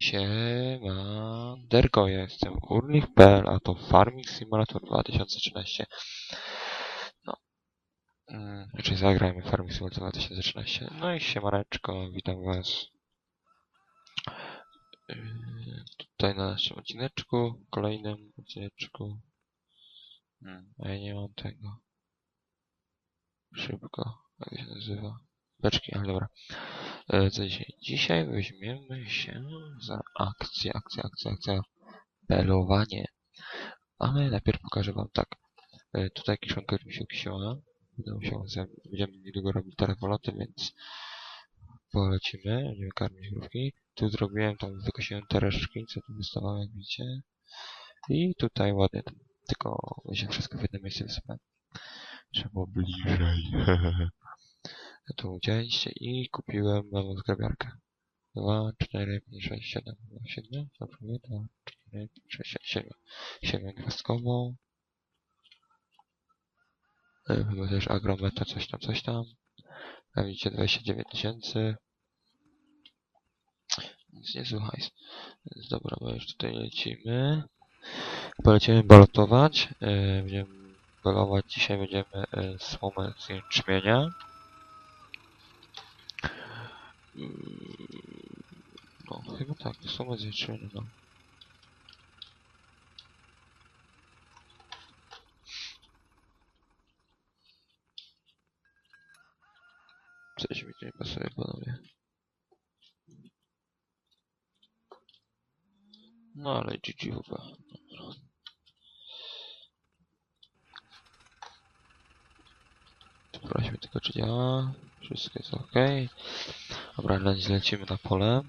Siemanderko, ja jestem Urlich.pl, a to Farming Simulator 2013. No, mm, znaczy zagrajmy Farming Simulator 2013. No i siemaneczko, witam was tutaj na naszym odcineczku, kolejnym odcineczku. Hmm, a ja nie mam tego. Szybko, jak się nazywa? Beczki, ale dobra. E, Co dzisiaj? Dzisiaj weźmiemy się za akcję, akcję, akcję, akcja. Belowanie. Ale najpierw pokażę wam tak. E, Tutaj kiszonka mi się kisiła. Będę musiał, będziemy niedługo robić terewoloty, więc polecimy. Będziemy karmić mrówki. Tu zrobiłem, tam wykosiłem te resztki, co tu wystawało, jak widzicie. I tutaj ładnie, tylko się wszystko w jednym miejscu wysypałem. Trzeba było bliżej. tu widzieliście i kupiłem nową zgrabiarkę. 2, 4, 5, 6, 7, 7, dobrze mówię, 2, 4, 5, 6, 7, 7 gwiazdkową. Chyba też agrometa, coś tam, coś tam. A widzicie 29 tysięcy. Nic nie słuchaj. Więc dobra, my już tutaj lecimy. Polecimy balotować. E, Będziemy balować. Dzisiaj będziemy e, słomę z jęczmienia. Mm, No, chyba tak, sumę zliczymy, no. Coś mi tu nie pasuje, panowie. No ale GG chyba. Sprawdźmy tylko czy działa. Wszystko jest ok. Dobra, lecimy na pole.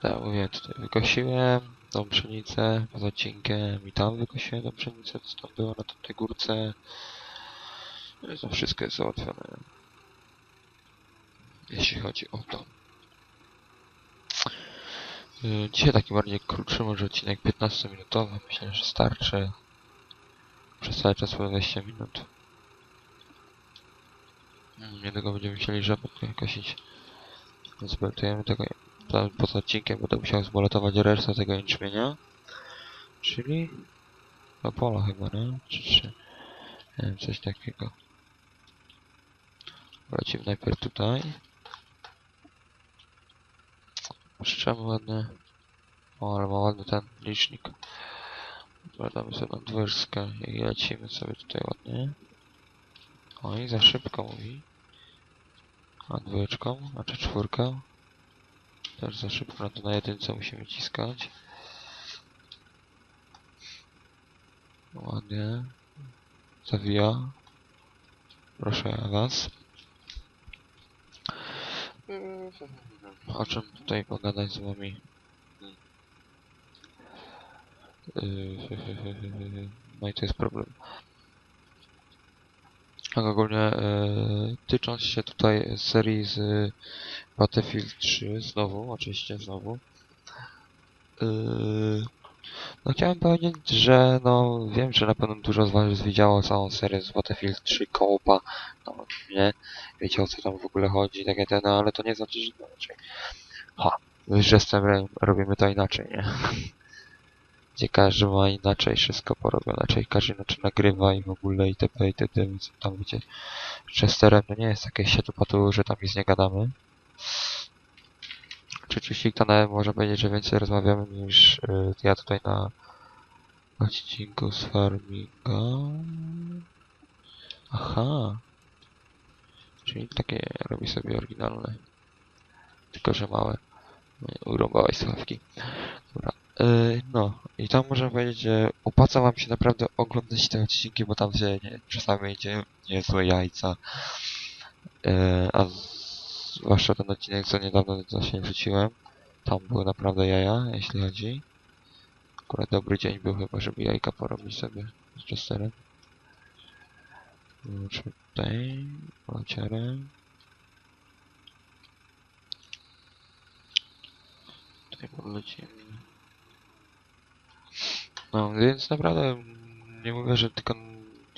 Tak, mówię, tutaj wykosiłem tą pszenicę poza odcinkiem i tam wykosiłem tą pszenicę, co tam było na tamtej górce. No to wszystko jest załatwione. Jeśli chodzi o to. Yy, Dzisiaj taki bardziej krótszy, może odcinek 15-minutowy. Myślę, że starczy. Przez cały czas było 20 minut. Mm, Niedługo będziemy musieli tutaj kosić. Więc zbeltujemy tego. Poza odcinkiem będę musiał zboletować resztę tego jęczmienia. Czyli... Do pola chyba, nie? Czy, czy... Nie wiem, coś takiego. Lecimy najpierw tutaj. Puszczamy ładnie. O, ale ma ładny ten licznik. Dodamy sobie nadwyżkę i lecimy sobie tutaj ładnie. Oj, za szybko mówi. A dwójeczką, znaczy czwórkę. Też za szybko, no to na jedynce musimy ciskać. Ładnie. Zawija. Proszę was. O czym tutaj pogadać z wami? Yy, No i to jest problem. Tak ogólnie e, tycząc się tutaj serii z Battlefield 3 znowu, oczywiście znowu. Yy, no chciałem powiedzieć, że no wiem, że na pewno dużo z was widziało całą serię z Battlefield 3 Koopa, no nie, wiecie o co tam w ogóle chodzi, takie te, no ale to nie znaczy, że no, ha, że jestem, robimy to inaczej, nie? Gdzie każdy ma inaczej wszystko porobione, inaczej każdy inaczej nagrywa i w ogóle itp. itd. Więc tam wiecie, Chesterem to nie jest takie siatupatu, że tam nic nie gadamy. Czy Czyścik to nawet może powiedzieć, że więcej rozmawiamy niż y, ja tutaj na odcinku z farminga. Aha. Czyli takie robi sobie oryginalne. Tylko, że małe. Urąbałeś sławki. Dobra. Yy, no, i tam można powiedzieć, że opłaca wam się naprawdę oglądać te odcinki, bo tam się nie, czasami idzie niezłe jajca. Yy, a zwłaszcza ten odcinek, co niedawno właśnie wrzuciłem. Tam były naprawdę jaja, jeśli chodzi. Akurat dobry dzień był chyba, żeby jajka porobić sobie z Chesterem. Włączmy tutaj, lancierę. Tutaj podlecimy. No, więc naprawdę nie mówię, że tylko,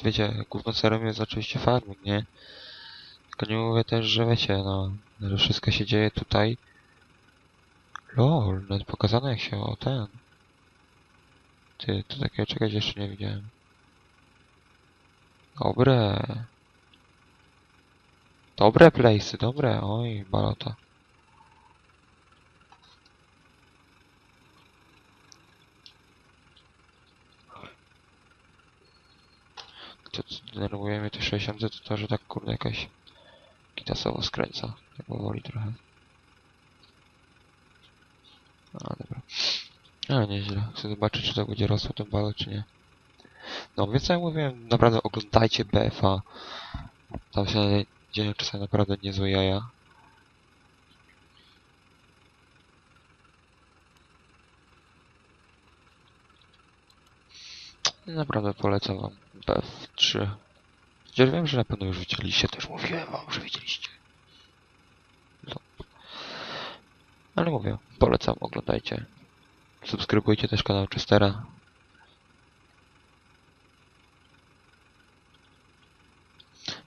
wiecie, głównym celem jest oczywiście farming, nie? Tylko nie mówię też, że wiecie, no, że wszystko się dzieje tutaj. Lol, nawet pokazane jak się, o ten. Ty, to takiego czegoś jeszcze nie widziałem. Dobre. Dobre place'y, dobre, oj, balota. To co denerwuje mnie te 60 to to, że tak kurde jakaś kitasowo skręca. Tak powoli trochę. A dobra. Ale nieźle. Chcę zobaczyć czy to będzie rosło ten balot czy nie. No więc jak mówiłem, naprawdę oglądajcie BFA. Tam się dzieją czasami naprawdę niezłe jaja. Naprawdę polecam wam BF3. Chociaż wiem, że na pewno już widzieliście, też mówiłem wam, że widzieliście. No. Ale mówię, polecam, oglądajcie. Subskrybujcie też kanał Chestera.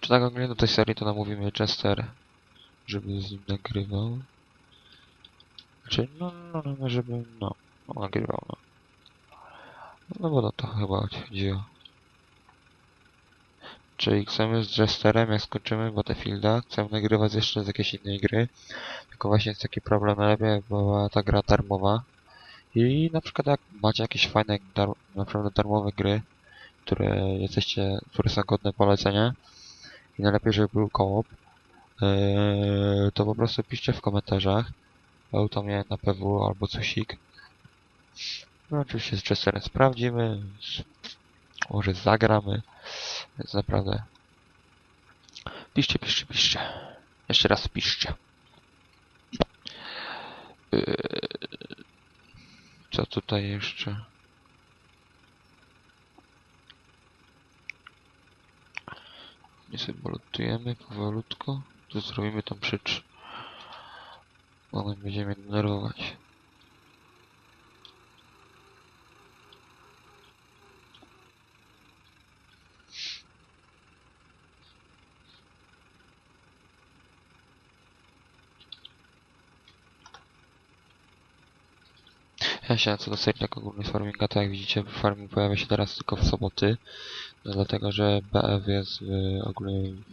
Czy tak ogólnie do tej serii to namówimy Chester, żeby z nim nagrywał. Znaczy, no, no, no, żeby, no, no nagrywał, no. No bo no to chyba chodziło. Czyli chcemy z Jesterem, jak skończymy Battlefielda, chcemy nagrywać jeszcze z jakiejś innej gry. Tylko właśnie jest taki problem jak była ta gra darmowa. I na przykład jak macie jakieś fajne, dar naprawdę darmowe gry, które jesteście, które są godne polecenia i najlepiej, żeby był koop, yy, to po prostu piszcie w komentarzach. Był mnie na PW albo cosik. No oczywiście z Chesterem sprawdzimy, może zagramy, więc naprawdę piszcie, piszcie, piszcie. Jeszcze raz piszcie. Yy, Co tutaj jeszcze? Nie sobie bolotujemy powolutku. Tu zrobimy tą przycz. Ona będzie mnie denerwować. Się co do serii tak ogólnej farminga, to jak widzicie farming pojawia się teraz tylko w soboty. No dlatego, że BF jest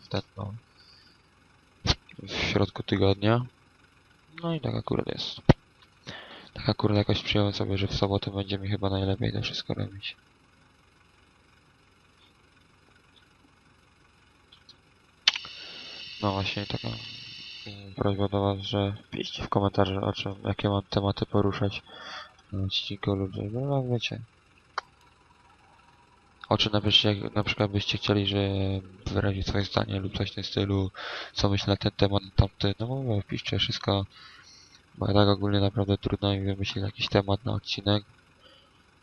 w, ten, no, w środku tygodnia. No i tak akurat jest. Tak akurat jakoś przyjąłem sobie, że w sobotę będzie mi chyba najlepiej to wszystko robić. No właśnie taka mm, prośba do was, że piszcie w komentarze o czym, jakie mam tematy poruszać na odcinku lub, no, no wiecie. O czym napiszcie, jak na przykład byście chcieli, że wyrazić swoje zdanie lub coś w tym stylu, co myślę na ten temat, tamty, no mówię, piszcie wszystko, bo ja tak ogólnie naprawdę trudno mi wymyślić jakiś temat na odcinek,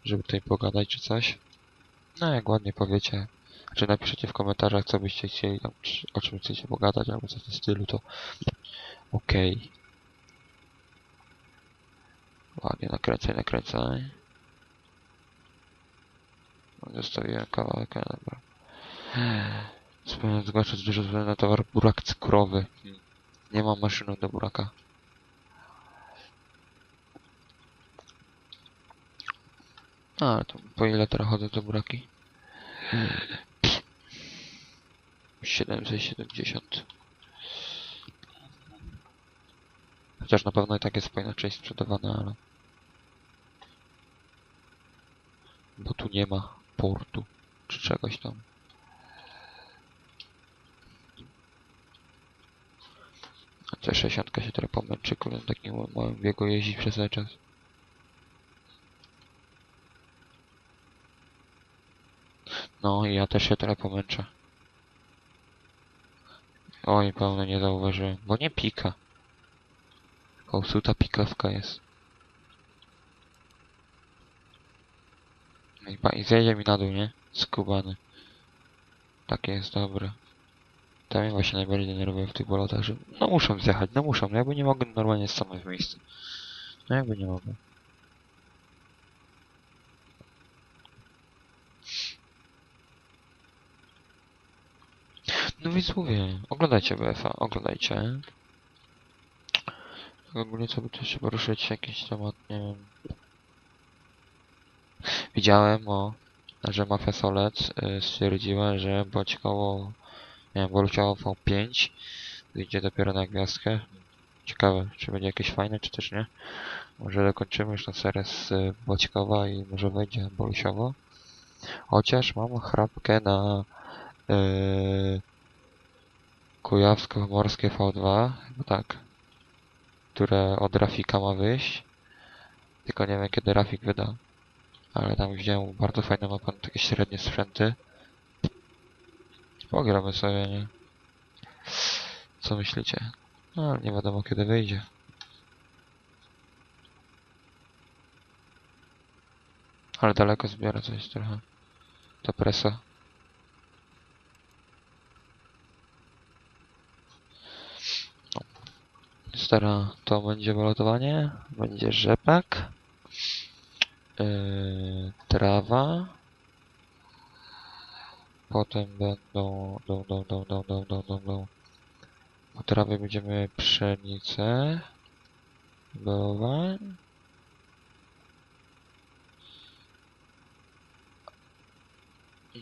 żeby tutaj pogadać czy coś. No jak ładnie powiecie, czy napiszecie w komentarzach, co byście chcieli, tam, czy, o czym chcecie pogadać, albo coś w tym stylu, to okej. Ładnie nakręcaj, nakręcaj. Zostawiłem kawałek, dobra. Wspomniałem zgłaszać dużo na towar burak cukrowy. Nie mam maszyny do buraka. A, to po ile teraz chodzę do buraki? 770. Chociaż na pewno i tak jest po inaczej sprzedawane, ale... Bo tu nie ma portu, czy czegoś tam. A ta 60 się trochę pomęczy, w takim ma- małym biegu jeździć przez cały czas. No i ja też się trochę pomęczę. Oj, pełno nie zauważyłem, bo nie pika. O, suta jest. No I, pa, I zejdzie mi na dół, nie? Skubany. Tak jest, dobra. To mnie właśnie najbardziej denerwuje w tych bolotach, że no muszą zjechać, no muszą, no jakby nie mogę normalnie stanąć w miejscu. No jakby nie mogę. No więc mówię, oglądajcie BFA, oglądajcie. Ogólnie co by tu jeszcze poruszyć, jakiś temat, nie wiem. Widziałem, o, że Mafia Solec y, stwierdziła, że Boćkoło, nie wiem, Boluciało V5 wyjdzie dopiero na gwiazdkę. Ciekawe, czy będzie jakieś fajne, czy też nie. Może dokończymy już tę serię z y, i może wejdzie Bolusiowo. Chociaż mam chrapkę na yy, Kujawsko-Morskie V2, chyba tak, które od Rafika ma wyjść. Tylko nie wiem kiedy Rafik wyda. Ale tam wziąłem bardzo fajne mapy na takie średnie sprzęty. Pogramy sobie, nie? Co myślicie? No, ale nie wiadomo kiedy wyjdzie. Ale daleko zbiera coś trochę. Ta presa. 4 to będzie balotowanie, będzie rzepak, yy, trawa, potem będą, dą, dą, dą, dą, dą, dą, dą, dą. Po trawie będziemy pszenicę, bałwan,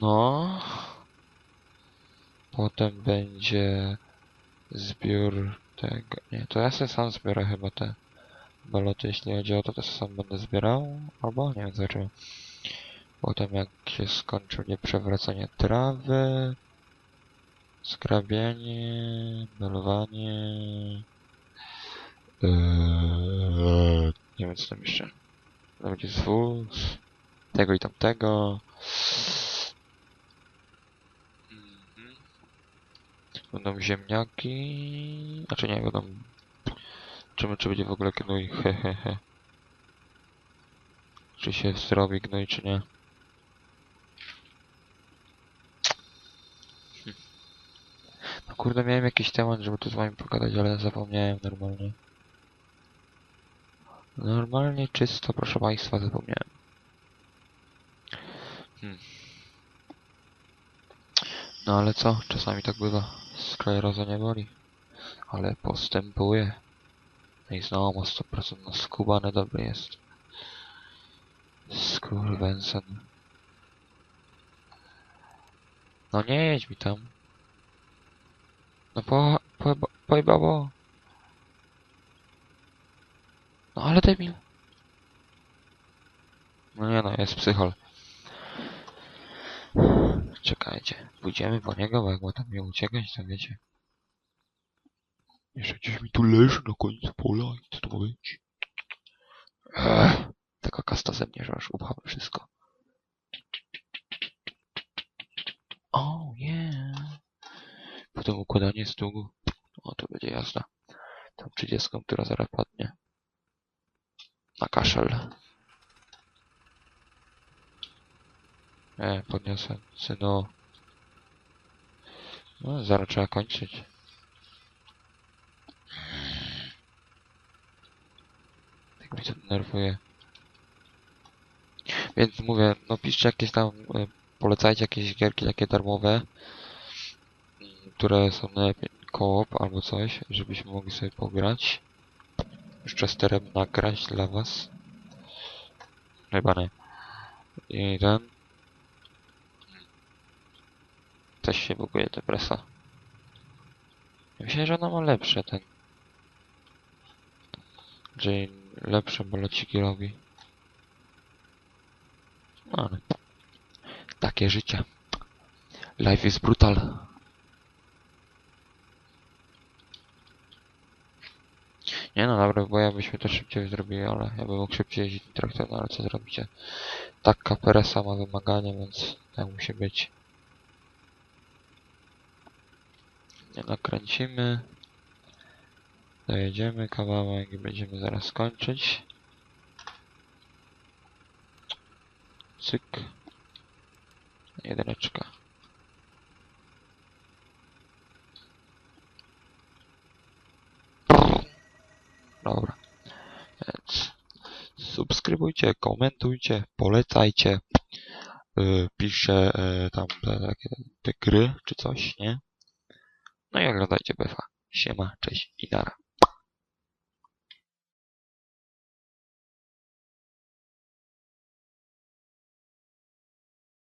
no, potem będzie zbiór tego. Nie, to ja sobie sam zbiorę chyba te baloty, jeśli chodzi o to, to sam będę zbierał. Albo nie wiem, zobaczymy. Potem jak się skończy nie przewracanie trawy, skrabianie, malowanie. Eee, nie wiem co tam jeszcze. Będzie zwóz, tego i tamtego. Będą ziemniaki. Znaczy nie, będą... Zobaczymy, czy będzie w ogóle gnój. Hehehe. Czy się zrobi gnój, czy nie. No kurde, miałem jakiś temat, żeby tu z wami pogadać, ale zapomniałem normalnie. Normalnie czysto, proszę państwa, zapomniałem. Hmm. No ale co? Czasami tak bywa. Skleroza nie boli. Ale postępuje. No i znowu ma 100% no skubany dobry jest. Skurwensen. No nie jedź mi tam. No po... po... po... babo. No ale debil. No nie no, jest psychol. Czekajcie, pójdziemy po niego, bo jak ma tam nie uciekać, to wiecie. Jeszcze gdzieś mi tu leży na końcu pola i co to ma być? Taka kasta ze mnie, że aż upchamy wszystko. O, nie. Potem układanie stół. O, to będzie jazda. Tą 30, która zaraz padnie. Na kaszel. E, podniosę. Synu. No, zaraz trzeba kończyć. Tak mnie to denerwuje. Więc mówię, no piszcie jakieś tam, e, polecajcie jakieś gierki takie darmowe, które są najlepiej koop albo coś, żebyśmy mogli sobie pograć. Z Chesterem nagrać dla was. Chyba nie. I ten. Też się buguje ta presa. Myślę, że ona ma lepsze ten. Że lepsze bolociki robi. No ale... Takie życie. Life is brutal. Nie no dobra, bo ja byśmy to szybciej zrobili, ale ja bym mógł szybciej jeździć traktorem, ale co zrobicie? Taka peresa ma wymagania, więc tak musi być. Nie nakręcimy. Dojedziemy kawałek i będziemy zaraz kończyć. Cyk. Jedyneczka. Dobra. Więc subskrybujcie, komentujcie, polecajcie. Yy, piszcie yy, tam te, takie te gry czy coś, nie? No i oglądajcie BFA. Siema, cześć i nara.